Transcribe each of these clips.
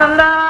Hello.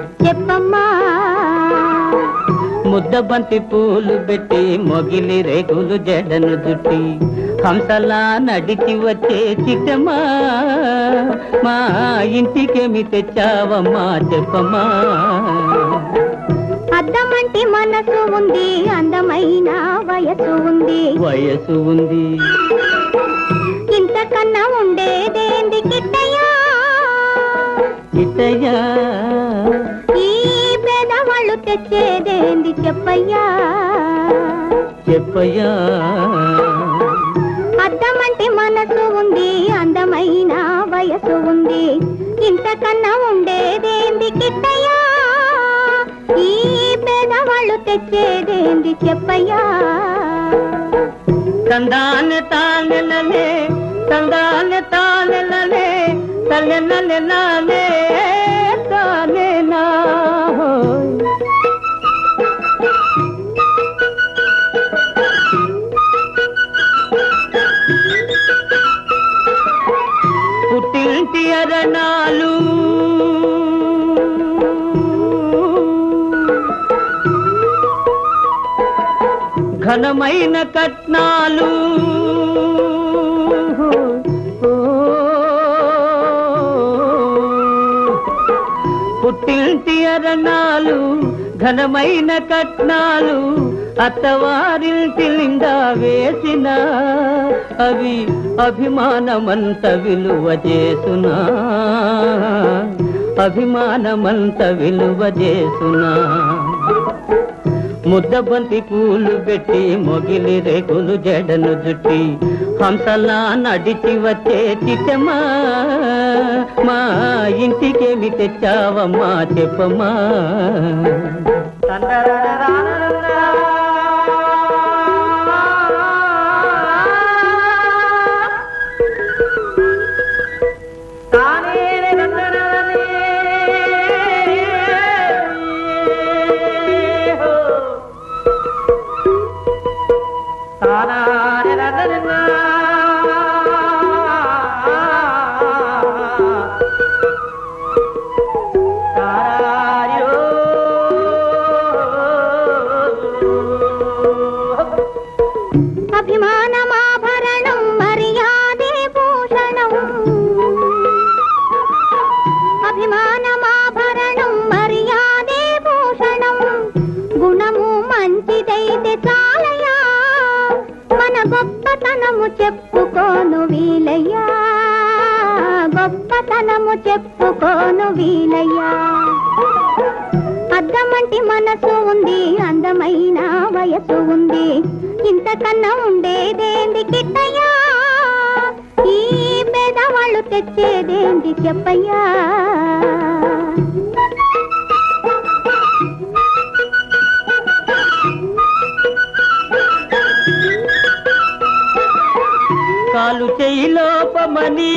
ముద్దబంతి పూలు పెట్టి మొగిలి రేకులు జడను జుట్టి హంసలా నడిచి వచ్చే చిట్టమ్మా. మా ఇంటికేమి తెచ్చావమ్మా చెప్పమ్మా. అద్దమంటి మనసు ఉంది అందమైన వయసు ఉంది. వయసు ఉంది. ఇంతకన్నా ఉండేదేంది కిట్టయ్యా? ఇతయా తెచ్చేదేంది చెప్పయ్యా? చెప్పయ్యా. అద్దమంటి మనసు ఉంది అందమైన వయసు ఉంది. ఇంతకన్నా ఉండేదేంది కిట్టయ్యా? ఈ పేదవాళ్ళు తెచ్చేదేంది చెప్పయ్యా? తందాన తానెలలే తందాన తానెలలే తల్లెనలెనాలే తానేనా పుట్టింటి అరణాలు ఘనమైన కట్నాలు. పుట్టింటి అరణాలు ఘనమైన కట్నాలు. అత్తవారింటి నిండా వేసిన అవి అభిమానమంత విలువ చేసునా. అభిమానమంత విలువ చేసునా. ముద్దబంతి పూలు పెట్టి మొగిలి రేగులు జడను జుట్టి హంసలా నడిచి వచ్చే చిట్టమ్మా మా ఇంటికేమి తెచ్చావమ్మా చెప్పమ్మా. అభిమానమాభరణం గొప్పతనము చెప్పుకోను వీలయ్యా. గొప్పతనము చెప్పుకోను వీలయ్యా. అద్దమంటి మనసు ఉంది అందమైన వయసు ఉంది. ఇంతకన్నా ఉండేదేంది కిట్టయ్యా? ఈ పేదవాళ్ళు తెచ్చేదేంది చెప్పయ్యా? లోపమని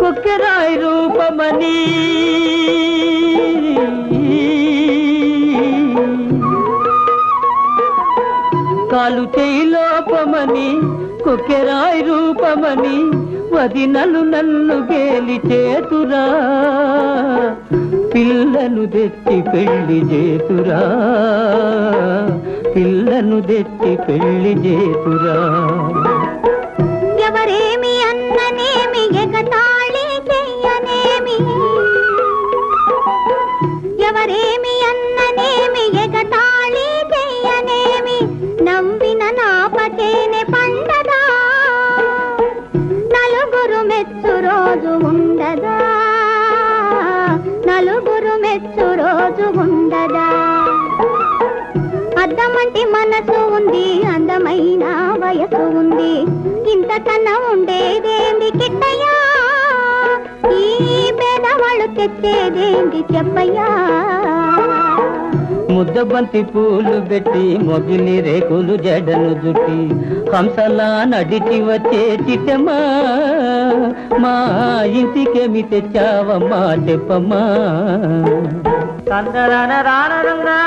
కుక్కెరాయి రూపమని. కాలు చేయి లోపమని కుక్కెరాయి రూపమని వదినలు నన్ను గేలి చేతురా. పిల్లను తెచ్చి పెళ్ళి చేతురా. పిల్లను తెచ్చి పెళ్ళి చేతురా. ఎవరేమి అన్ననేమి ఎగతాళి చెయ్యనేమి? ఎవరేమి అన్ననేమి ఎగతాళి చెయ్యనేమి? నవ్విన నాపకేనే పండదా? నలుగురు మెచ్చు రోజు ఉండదా రోజు ఉండదా? అద్దమంటి మనసు ఉంది అందమైన వయసు ఉంది. ఇంతకన్నా ఉండేదేంది కిట్టయ్యా? ఈ పేదవాళ్ళు తెచ్చేదేంది చెప్పయ్యా? ముద్దబంతి పూలు పెట్టి మొగిలి రేకులు జడను జుట్టి హంసలా నడిచి వచ్చే చిట్టమ్మా. మా ఇంటికేమి తెచ్చావమ్మా చెప్పమ్మా. తందరన రానరంగా